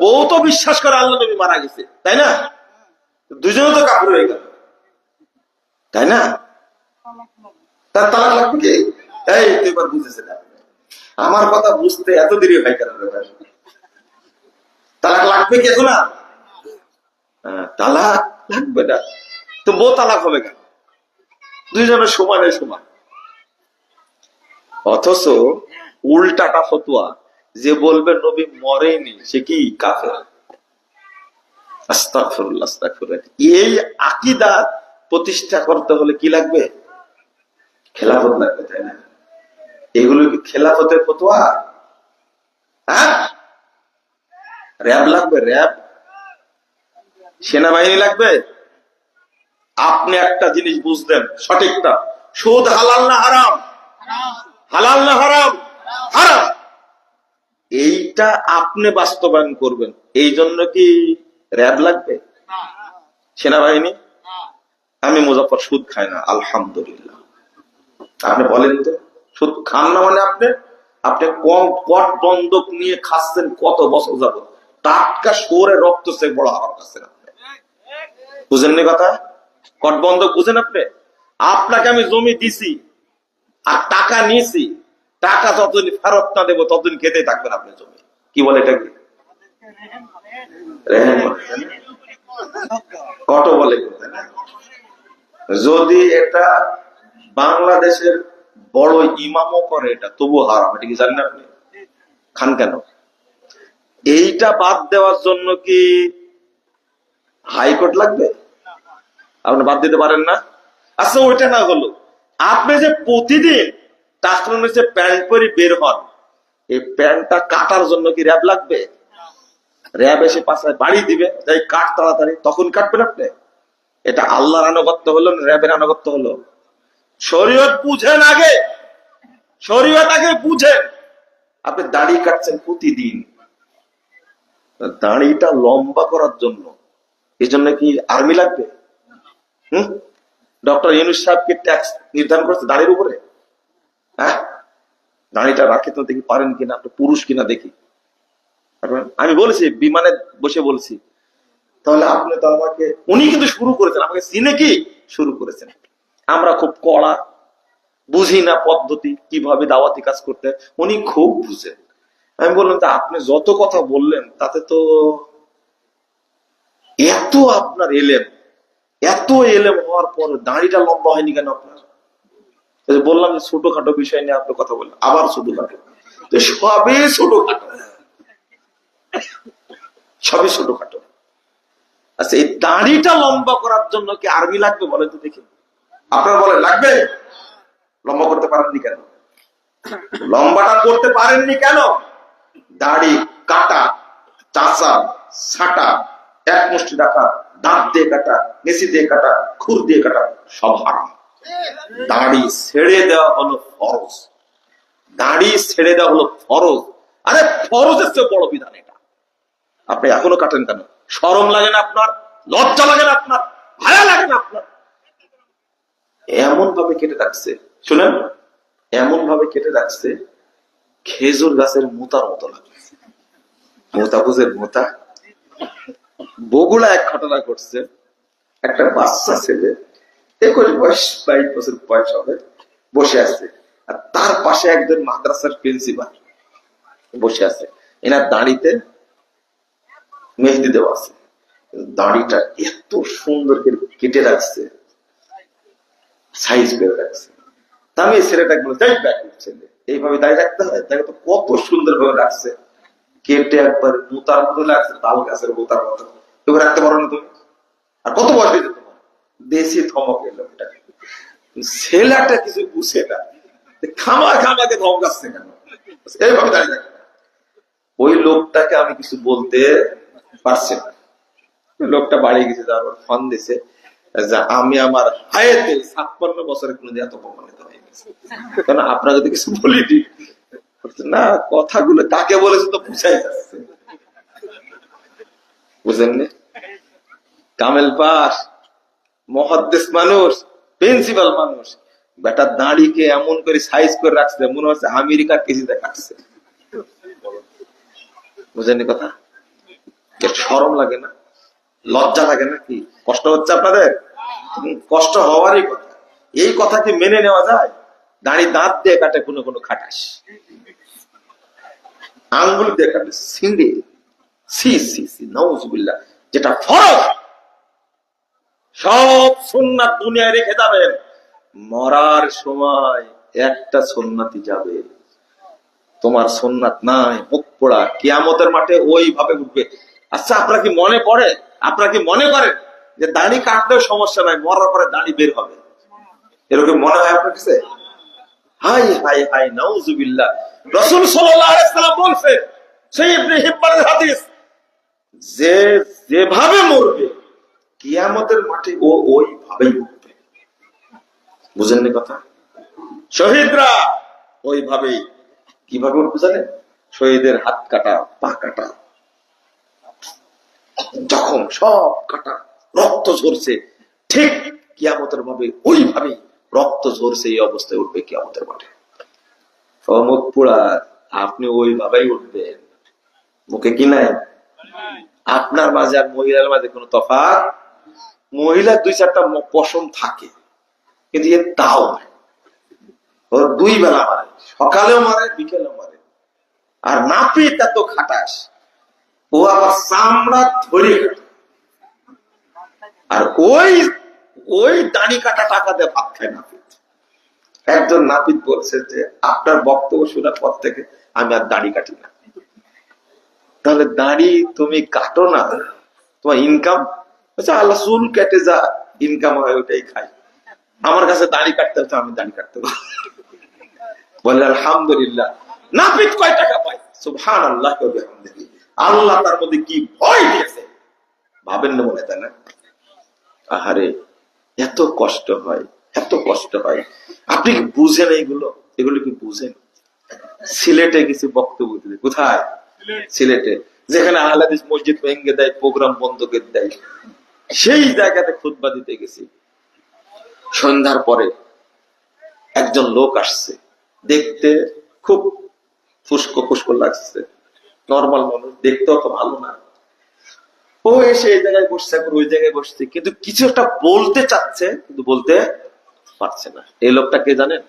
বউ তো বিশ্বাস করে আল্লাহ নবী মারা গেছে তাই না? দুজনে তো কাপড় হয়ে গেল তাই না? তার তালাক লাগবে কি? এই তুই এবার বুঝেছে না। আমার কথা বুঝতে এত দেরি হয় কেন তালাক লাগবে কি এখন? হ্যাঁ, তালাক লাগবে না। তো বউ তালাক হবে কেন? দুইজনের সমানে সমান। অথচ উল্টাটা ফতুয়া। যে বলবে নবী মরেনি, সে কি? কাফের। এই আকিদা প্রতিষ্ঠা করতে হলে কি লাগবে? খেলাফত লাগবে, তাই না? এগুলো কি খেলাফতের ফতোয়া? হ্যাঁ? র্যাব লাগবে, র্যাব। সেনাবাহিনী লাগবে? আপনি একটা জিনিস বুঝলেন, সঠিকটা। সুদ হালাল না হারাম? হালাল না হারাম? এইটা আপনি বাস্তবায়ন করবেন। এই জন্য কি র্যাব লাগবে? সেনাবাহিনী? আমি মুজাফর সুদ খাই না, আলহামদুলিল্লাহ। আপনি বলেন তো, সুদ খান না মানে আপনি? আপনি কম কট বন্ধক নিয়ে খাচ্ছেন কত বছর যাব টাটকা সরে রক্ত সে বড় খাচ্ছেন আপনি। বুঝেননি কথা? কট বন্ধক বুঝেন আপনি? আপনাকে আমি জমি দিছি আর টাকা নিয়েছি টাকা যতদিন ফেরত না দেবো, ততদিন খেতেই থাকবেন আপনি জমি। কি বলে এটা কি রেহেন বলে, তাই না? কত বলে? যদি এটা বাংলাদেশের বড় ইমামও করে এটা তবু হারাম। এটা কি জানেন আপনি? খান কেন? এইটা বাদ দেওয়ার জন্য কি হাইকোর্ট লাগবে? আপনি বাদ দিতে পারেন না? আচ্ছা ওইটা না হলো। আপনি যে প্রতিদিন টাকরুন যে প্যান্ট পরে বের হন এই প্যান্টটা কাটার জন্য কি র্যাব লাগবে? র্যাব এসে পাশায় বাড়ি দিবে, যাই কাট তাড়াতাড়ি। তখন কাটবেন আপনি? এটা আল্লাহর আনুগত্য হলো না র্যাবের আনুগত্য হলো? শরীয়ত বুঝেন আগে। শরীয়ত আগে বুঝেন। আপনি দাড়ি কাটছেন প্রতিদিন। দাড়িটা লম্বা করার জন্য। এই জন্য কি আর্মি লাগবে? হম? ডক্টর ইউনুস সাহেবকে ট্যাক্স নির্ধারণ করছে দাড়ির উপরে? হ্যাঁ? দাড়িটা রাখে তো দেখি পারেন কিনা, আপনি পুরুষ কিনা দেখি। আমি বলেছি, বিমানে বসে বলছি। তাহলে আপনি তো আমাকে, উনি কিন্তু শুরু করেছেন, আমাকে চিনে কি? শুরু করেছেন। আমরা খুব কড়া, বুঝি না পদ্ধতি, কীভাবে দাওয়াতি কাজ করতে উনি খুব বুঝেন। আমি বললাম যে আপনি যত কথা বললেন, তাতে তো এত আপনার এলেম, এত এলেম হওয়ার পর দাড়িটা লম্বা হয়নি কেন আপনার? বললাম যে ছোটখাটো বিষয় নিয়ে আপনি কথা বললেন, আবার ছোটখাটো। তো সবই ছোটখাটো। সবই ছোটখাটো। আচ্ছা এই দাড়িটা লম্বা করার জন্য কি আর্মি লাগবে বলেন তো দেখি। আপনার বলে লাগবে? লম্বা করতে পারেননি কেন? লম্বাটা করতে পারেননি কেন? দাড়ি, কাটা চাষা ছাটা, এক মুষ্টি ডাকা দাঁত দিয়ে কাটা, মেসি দিয়ে কাটা, খুর দিয়ে কাটা, সব হারাম। দাড়ি ছেড়ে দেওয়া হলো ফরজ। দাড়ি ছেড়ে দেওয়া হলো ফরজ। আরে ফরজের চেয়ে বড় বিধান এটা। আপনি এখনও কাটেন কেন? সরম লাগে না আপনার? লজ্জা লাগে না আপনার? ভায়া লাগে না আপনার? এমন ভাবে কেটে রাখছে। শুনেন এমন ভাবে কেটে রাখছে, খেজুর গাছের মোতার মতো লাগে মোতা বুঝের মোতা? বগুলা এক ঘটনা ঘটছে। একটা বাচ্চা ছেলে একুশ বয়স বাইশ বছর বয়স হবে, বসে আছে। আর তার পাশে একজন মাদ্রাসার প্রিন্সিপাল বসে আছে। এনার দাঁড়িতে মেহেদি দেওয়া আছে। দাড়িটা এত সুন্দর করে কেটে রাখছে সাইজ করে রাখছে। তা আমি এই ছেলেটাকে বলে যাই ব্যাগ ছেলে, এইভাবে দাঁড়িয়ে রাখতে হয়? দেখো তো কত সুন্দর ভাবে রাখছে। কেটে একবার মুতার মতো লাগছে তাল গাছের মুতার মতো। এবার রাখতে পারো না তুমি? আর কত বয়স দিতে দেশি ধমক এলো ছেলেটা কিছু বুঝে না। খামা খামাকে ধমকাচ্ছে কেন? এইভাবে দাঁড়িয়ে ওই লোকটাকে আমি কিছু বলতে পারছি না। লোকটা বাড়ি গেছে যাওয়ার পর ফোন দিছে যে আমি আমার হায়াতে ছাপ্পান্ন বছরে কোনোদিন এত অপমানিত হয়ে গেছে। কেন আপনাকে তো কিছু বলছে, না কথাগুলো কাকে বলেছে তো বুঝাই যাচ্ছে বুঝেননি? কামেল পাস। মহাদ্দেশ মানুষ প্রিন্সিপাল মানুষ। বেটা দাঁড়িকে এমন করে সাইজ করে রাখছে, মনে হচ্ছে আমেরিকার কেজিতে কাটছে বুঝেননি কথা? সরম লাগে না? লজ্জা লাগে না কি? কষ্ট হচ্ছে আপনাদের? কষ্ট হওয়ারই কথা। এই কথা কি মেনে নেওয়া যায়? দাঁড়ি দাঁত দিয়ে কাটে কোনো কোনো খাটাস। আঙ্গুল দিয়ে কাটে। সিঙ্গে সি সি সি নজবিল্লা যেটা ফরজ সব সুন্নাত দুনিয়ায় রেখে যাবেন। মরার সময় একটা সুন্নাতি যাবে। তোমার সোননাথ নাই, মুখ পোড়া, কিয়ামতের মাঠে ওইভাবে উঠবে। আচ্ছা আপনার কি মনে পড়ে? আপনার কি মনে করেন যে দাড়ি কাটলেও সমস্যা নাই, মরার পরে দাড়ি বের হবে? এরকম মনে হয় আপনার কাছে? হাই হাই হাই, নাউজুবিল্লাহ। রসুল সাল্লাম বলছে সেই ইবনে হাদিস, যে যেভাবে মরবে কিয়ামতের মাঠে ও ওইভাবেই উঠবে। বুঝেননি কথা? শহীদরা ওইভাবেই। কীভাবে উঠবে জানেন? শহীদের হাত কাটা, পা কাটা। জখম সব কাটা, রক্ত ঝরছে, ঠিক কিয়ামতের ভাবে ওইভাবেই রক্ত ঝরছে এই অবস্থায় উঠবে কিয়ামতের মাঠে। আপনি ওইভাবেই উঠবেন। মুখে কি নাই? আপনার মাঝে আর মহিলার মাঝে কোনো তফাৎ মহিলার দুই চারটা পশম থাকে, কিন্তু এর তাও ওর দুই বেলা মারে, সকালেও মারে, বিকেলেও মারে। আর নাপিত এত খাটাস, ও আবার চামড়া ধরে আর ওই ওই দাড়ি কাটা টাকা দিয়ে ভাত খায় নাপিত। একজন নাপিত বলছে যে, আপনার বক্তব্য শোনার পর থেকে আমি আর দাড়ি কাটি না। তাহলে দাড়ি তুমি কাটো না, তোমার ইনকাম আচ্ছা আল্লাহ চুল কেটে যা ইনকাম হয় ওটাই খাই। আমার কাছে দাড়ি কাটতে হচ্ছে আমি দাড়ি কাটতে বলে, আলহামদুলিল্লাহ। নাপিত কয় টাকা পায়? সুবহান আল্লাহ আল্লাহ তার মধ্যে কি ভয় দিয়েছে? ভাবেন না মনে তাই না? আহারে, এত কষ্ট হয়, এত কষ্ট হয়। আপনি কি বুঝেন এইগুলো? এগুলো কি বুঝেন? সিলেটে কিছু বক্তব্য দিতে কোথায়? সিলেটে। যেখানে আহলাদিস মসজিদ ভেঙ্গে দেয়, প্রোগ্রাম বন্ধ করে দেয়। সেই জায়গাতে খুতবা দিতে গেছি। সন্ধ্যার পরে একজন লোক আসছে। দেখতে খুব ফুসকো ফুসকো লাগছে। নর্মাল মানুষ, দেখতেও তো ভালো না। ও এসে এই জায়গায় বসছে, এখন ওই জায়গায় বসছে। কিন্তু কিছু একটা বলতে চাচ্ছে, কিন্তু বলতে পারছে না। এই লোকটা কে জানেন?